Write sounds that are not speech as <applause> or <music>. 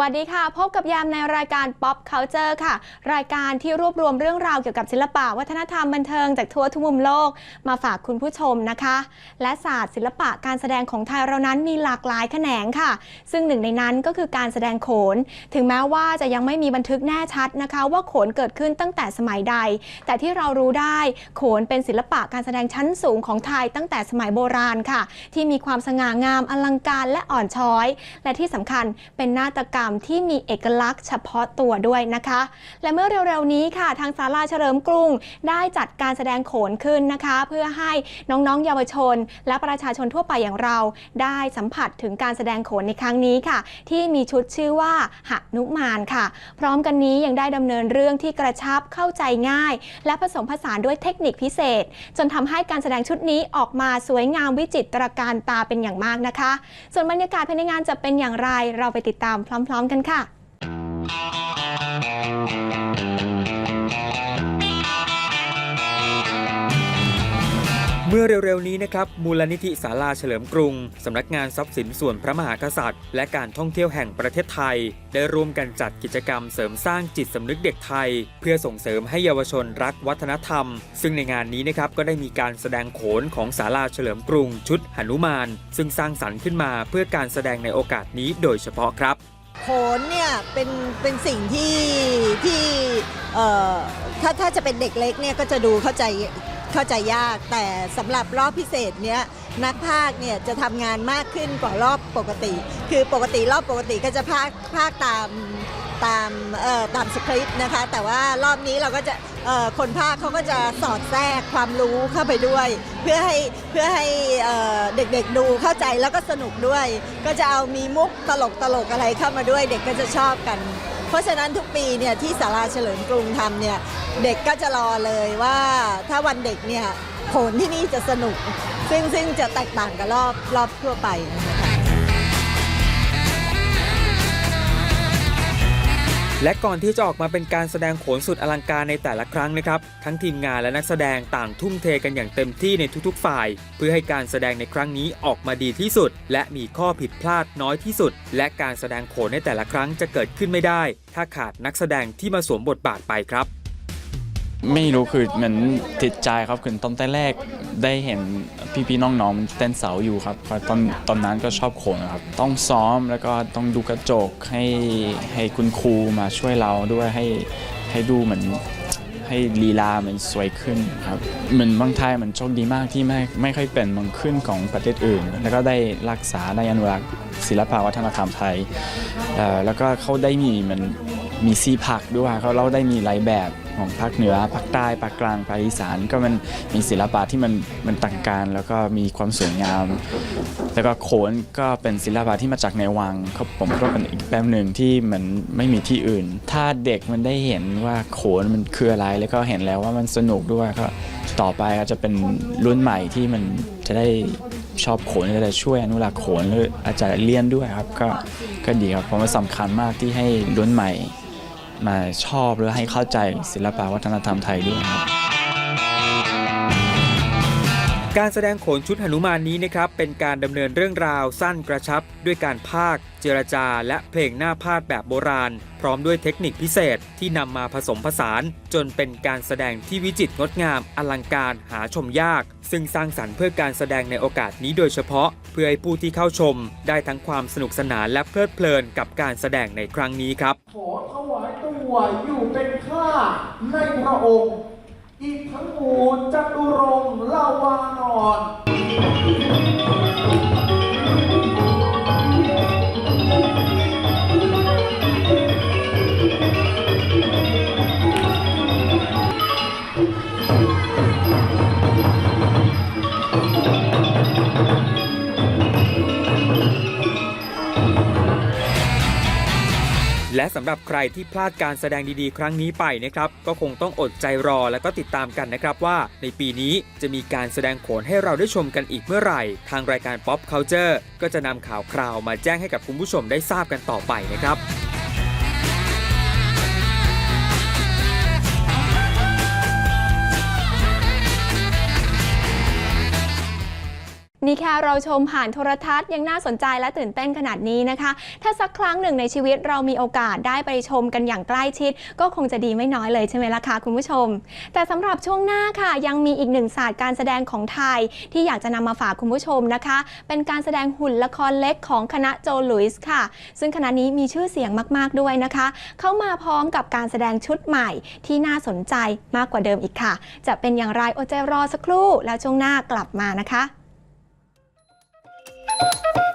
วัสดีค่ะ พบกับยามในรายการ Pop Culture ค่ะ รายการที่รวบรวมเรื่องราวเกี่ยวกับศิลปะวัฒนธรรมบันเทิงจากทั่วทุกมุมโลก มาฝากคุณผู้ชมนะคะ และศาสตร์ศิลปะการแสดงของไทยเรานั้นมีหลากหลายแขนงค่ะ ซึ่งหนึ่งในนั้นก็คือการแสดงโขน ถึงแม้ว่าจะยังไม่มีบันทึกแน่ชัดนะคะ ว่าโขนเกิดขึ้นตั้งแต่สมัยใด แต่ที่เรารู้ได้โขนเป็นศิลปะการแสดงชั้นสูงของไทยตั้งแต่สมัยโบราณค่ะ ที่มีความสง่างามอลังการและอ่อนช้อย และที่สำคัญเป็นนาฏกรรมที่มีเอกลักษณ์เฉพาะตัวด้วยนะคะ และเมื่อเร็วๆนี้ค่ะ ทางศาลาเฉลิมกรุง ได้จัดการแสดงโขนขึ้นนะคะ เพื่อให้น้องๆ เยาวชน และประชาชนทั่วไปอย่างเรา ได้สัมผัสถึงการแสดงโขนในครั้งนี้ค่ะ ที่มีชุดชื่อว่าหนุมานค่ะ พร้อมกันนี้ยังได้ดำเนินเรื่องที่กระชับเข้าใจง่าย และผสมผสานด้วยเทคนิคพิเศษ จนทำให้การแสดงชุดนี้ออกมาสวยงามวิจิตรการตาเป็นอย่างมากนะคะ ส่วนบรรยากาศภายในงานจะเป็นอย่างไรเราไปติดตามพร้อมๆกันค่ะเมื่อเร็วๆนี้นะครับ มูลนิธิศาลาเฉลิมกรุง สำนักงานทรัพย์สินส่วนพระมหากษัตริย์ และการท่องเที่ยวแห่งประเทศไทย ได้ร่วมกันจัดกิจกรรมเสริมสร้างจิตสำนึกเด็กไทย เพื่อส่งเสริมให้เยาวชนรักวัฒนธรรม ซึ่งในงานนี้นะครับก็ได้มีการแสดงโขนของศาลาเฉลิมกรุง ชุดหนุมาน ซึ่งสร้างสรรค์ขึ้นมาเพื่อการแสดงในโอกาสนี้โดยเฉพาะครับ ขนเนี่ยเป็นเป็นสิ่งที่ที่เอ่อถ้าถ้าจะเป็นเด็กเล็กเนี่ยก็จะดูเข้าใจเข้าใจยาก แต่สำหรับรอบพิเศษเนี้ยนักพากเนี่ยจะทำงานมากขึ้นกว่ารอบปกติ คือปกติรอบปกติก็จะพากย์พากตาม ตามเอ่อตามสคริปต์นะคะ แต่ว่ารอบนี้เราก็จะเอ่อคนพากย์เขาก็จะสอดแทรกความรู้เข้าไปด้วย เพื่อให้เพื่อให้เด็กๆดูเข้าใจแล้วก็สนุกด้วย ก็จะเอามีมุกตลกตลกอะไรเข้ามาด้วย เด็กก็จะชอบกัน เพราะฉะนั้นทุกปีเนี่ยที่ศาลาเฉลิมกรุงทำเนี่ยเด็กก็จะรอเลยว่าถ้าวันเด็กเนี่ยโขนที่นี่จะสนุก ซึ่งซึ่งจะแตกต่างกับรอบรอบทั่วไปนะคะ และก่อนที่จะออกมาเป็นการแสดงโขนสุดอลังการในแต่ละครั้งนะครับ ทั้งทีมงานและนักแสดงต่างทุ่มเทกันอย่างเต็มที่ในทุกๆ ฝ่าย เพื่อให้การแสดงในครั้งนี้ออกมาดีที่สุด และมีข้อผิดพลาดน้อยที่สุด และการแสดงโขนในแต่ละครั้งจะเกิดขึ้นไม่ได้ ถ้าขาดนักแสดงที่มาสวมบทบาทไปครับ ไม่รู้คือเหมือนติดใจครับคือตอนแต่แรกได้เห็นพี่ๆน้องๆมันเต้นเสาอยู่ครับตอนตอนนั้นก็ชอบโขนครับ ต้องซ้อมแล้วก็ต้องดูกระจกให้ให้คุณครูมาช่วยเราด้วยให้ให้ดูเหมือนให้ลีลามันสวยขึ้นครับเหมือนบางไทยมันโชคดีมากที่ไม่ไม่ค่อยเป็นมืองขึ้นของประเทศอื่น แล้วก็ได้รักษาได้อนุรักษ์ศิลปวัฒนธรรมไทยแล้วก็เขาได้มีมันมีซีผักด้วยเขาเราได้มีหลายแบบ ของภาคเหนือภาคใต้ภาคกลางภาคอีสานก็มันมีศิลปะที่มันมันต่างกันแล้วก็มีความสวยงาม แล้วก็โขนก็เป็นศิลปะที่มาจากในวังครับผมก็เป็นอีกแบบหนึ่งที่มันไม่มีที่อื่น ถ้าเด็กมันได้เห็นว่าโขนมันคืออะไร แล้วก็เห็นแล้วว่ามันสนุกด้วยก็ต่อไปก็จะเป็นรุ่นใหม่ที่มันจะได้ชอบโขนก็จะช่วยอนุรักษ์โขนหรืออาจจะเลี่ยนด้วยครับก็ก็ดีครับเพราะมันสำคัญมากที่ให้รุ่นใหม่ มาชอบหรือให้เข้าใจศิลปะวัฒนธรรมไทยด้วยครับการแสดงโขนชุดหนุมานนี้นะครับเป็นการดำเนินเรื่องราวสั้นกระชับ ด้วยการพากย์เจรจา และเพลงหน้าพาดแบบโบราณ พร้อมด้วยเทคนิคพิเศษที่นำมาผสมผสาน จนเป็นการแสดงที่วิจิตรงดงามอลังการหาชมยาก ซึ่งสร้างสรรค์เพื่อการแสดงในโอกาสนี้โดยเฉพาะ เพื่อให้ผู้ที่เข้าชม ได้ทั้งความสนุกสนานและเพลิดเพลินกับการแสดงในครั้งนี้ครับขอถ วอยู่เป็นข้าในพระองค์ อีกทั้งหมูจัตุรงลาวานอน และสำหรับใครที่พลาดการแสดงดีๆ ครั้งนี้ไปนะครับ ก็คงต้องอดใจรอและก็ติดตามกันนะครับว่า ในปีนี้จะมีการแสดงโขนให้เราได้ชมกันอีกเมื่อไหร่ ทางรายการ Pop Culture ก็จะนำข่าวคราวมาแจ้งให้กับคุณผู้ชมได้ทราบกันต่อไปนะครับ นี่แค่เราชมผ่านโทรทัศน์ยังน่าสนใจและตื่นเต้นขนาดนี้นะคะ ถ้าสักครั้งหนึ่งในชีวิตเรามีโอกาสได้ไปชมกันอย่างใกล้ชิด ก็คงจะดีไม่น้อยเลยใช่ไหมล่ะคะคุณผู้ชม แต่สำหรับช่วงหน้าค่ะ ยังมีอีกหนึ่งศาสตร์การแสดงของไทย ที่อยากจะนำมาฝากคุณผู้ชมนะคะ เป็นการแสดงหุ่นละครเล็กของคณะโจลุยส์ค่ะ ซึ่งคณะนี้มีชื่อเสียงมาก ๆด้วยนะคะ เข้ามาพร้อมกับการแสดงชุดใหม่ที่น่าสนใจมากกว่าเดิมอีกค่ะ จะเป็นอย่างไรอดใจรอสักครู่แล้วช่วงหน้ากลับมานะคะ Thank <laughs> you.